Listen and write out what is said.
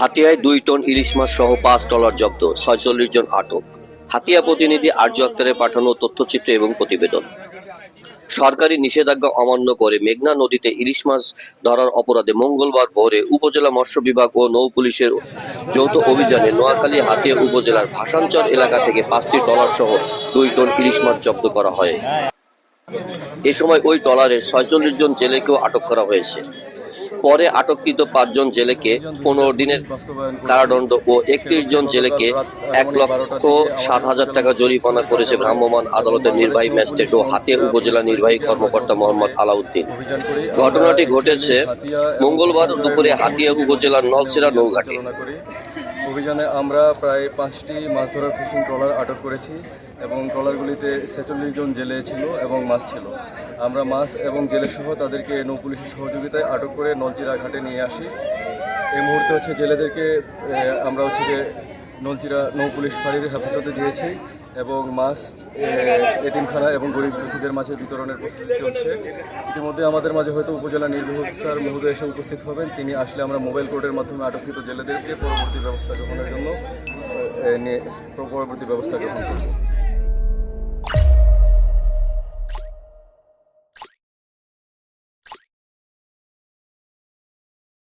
হাতিয়ায় দুই টন ইলিশ মাছ সহ পাঁচ টলার জব্দ, ছয়চল্লিশ জন আটক। হাতিয়া প্রতিনিধি আর্য আক্তারের পাঠানো তথ্যচিত্র এবং প্রতিবেদন। সরকারি নিষেধাজ্ঞা অমান্য করে মেঘনা নদীতে ইলিশ মাছ ধরার অপরাধে মঙ্গলবার ভোরে উপজেলা মৎস্য বিভাগ ও নৌ পুলিশের যৌথ অভিযানে নোয়াখালী হাতিয়া উপজেলার ভাসানচর এলাকা থেকে পাঁচটি টলার সহ দুই টন ইলিশ মাছ জব্দ করা হয়। এ সময় ওই ট্রলারে ছয়চল্লিশ জন জেলেকেও আটক করা হয়েছে। পরে আটককৃত পাঁচজন জেলেকে পনেরো দিনের কারাদণ্ড ও একত্রিশ জন জেলেকে এক লক্ষ সাত হাজার টাকা জরিমানা করেছে ভ্রাম্যমাণ আদালতের নির্বাহী ম্যাজিস্ট্রেট ও হাতিয়া উপজেলা নির্বাহী কর্মকর্তা মোহাম্মদ আলাউদ্দিন। ঘটনাটি ঘটেছে মঙ্গলবার দুপুরে হাতিয়া উপজেলার নলসেরা নৌঘাটে। অভিযানে আমরা প্রায় পাঁচটি মাছ ধরার ফিশিং ট্রলার আটক করেছি এবং ট্রলারগুলিতে ছেচল্লিশ জন জেলে ছিল এবং মাছ ছিল। আমরা মাছ এবং জেলে সহ তাদেরকে নৌ পুলিশের সহযোগিতায় আটক করে নলচিরা ঘাটে নিয়ে আসি। এই মুহূর্তে হচ্ছে জেলেদেরকে আমরা হচ্ছে যে নলচিরা নৌ পুলিশ ফাঁড়ির হেফাজতে দিয়েছি এবং মাছ এতিমখানা এবং গরিব দুঃখীদের মাঝে বিতরণের প্রস্তুতি চলছে। ইতিমধ্যে আমাদের মাঝে হয়তো উপজেলা নির্বাহী অফিসার মহোদয় এসে উপস্থিত হবেন। তিনি আসলে আমরা মোবাইল কোর্টের মাধ্যমে আটককৃত জেলেদেরকে পরবর্তী ব্যবস্থা গ্রহণের জন্য পরবর্তী ব্যবস্থা গ্রহণ করব।